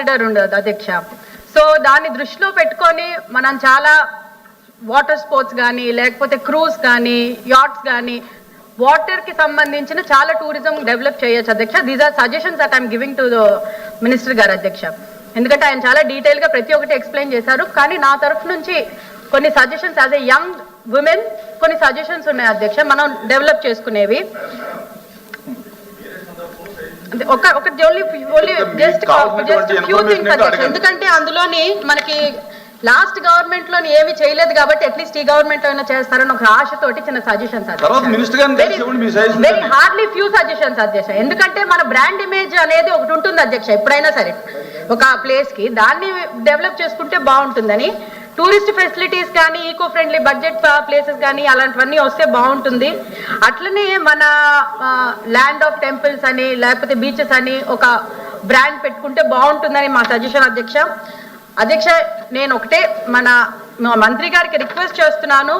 Corridor ఉండదు అధ్యక్ష. So దాన్ని దృష్టిలో పెట్టుకొని మనం చాలా వాటర్ స్పోర్ట్స్ కానీ లేకపోతే క్రూజ్ కానీ యాట్స్ కానీ వాటర్కి సంబంధించిన చాలా టూరిజం డెవలప్ చేయొచ్చు అధ్యక్ష. These are suggestions that I'm giving to the minister గారు అధ్యక్ష. ఎందుకంటే ఆయన చాలా డీటెయిల్గా ప్రతి ఒక్కటి ఎక్స్ప్లెయిన్ చేశారు. కానీ నా తరఫు నుంచి కొన్ని suggestions as a young women కొన్ని సజెషన్స్ ఉన్నాయి అధ్యక్ష. మనం డెవలప్ చేసుకునేవి. ఒక ఒక ఓన్లీ జస్ట్ ఫ్యూ థింగ్స్. ఎందుకంటే అందులోని మనకి లాస్ట్ గవర్నమెంట్లోని ఏమి చేయలేదు కాబట్టి అట్లీస్ట్ ఈ గవర్నమెంట్ అయినా చేస్తారని ఒక ఆశతోటి చిన్న suggestions very. Hardly few suggestions అధ్యక్ష ఎందుకంటే మన బ్రాండ్ ఇమేజ్ అనేది ఒకటి ఉంటుంది అధ్యక్ష ఎప్పుడైనా సరే ఒక ప్లేస్కి దాన్ని డెవలప్ చేసుకుంటే బాగుంటుందని టూరిస్ట్ ఫెసిలిటీస్ కానీ ఈకో ఫ్రెండ్లీ బడ్జెట్ ప్లేసెస్ కానీ అలాంటివన్నీ వస్తే బాగుంటుంది. అట్లనే మన ల్యాండ్ ఆఫ్ టెంపుల్స్ అని లేకపోతే బీచెస్ అని ఒక బ్రాండ్ పెట్టుకుంటే బాగుంటుందని మా సజెషన్ అధ్యక్ష. అధ్యక్ష నేను ఒకటే మన మంత్రి గారికి రిక్వెస్ట్ చేస్తున్నాను.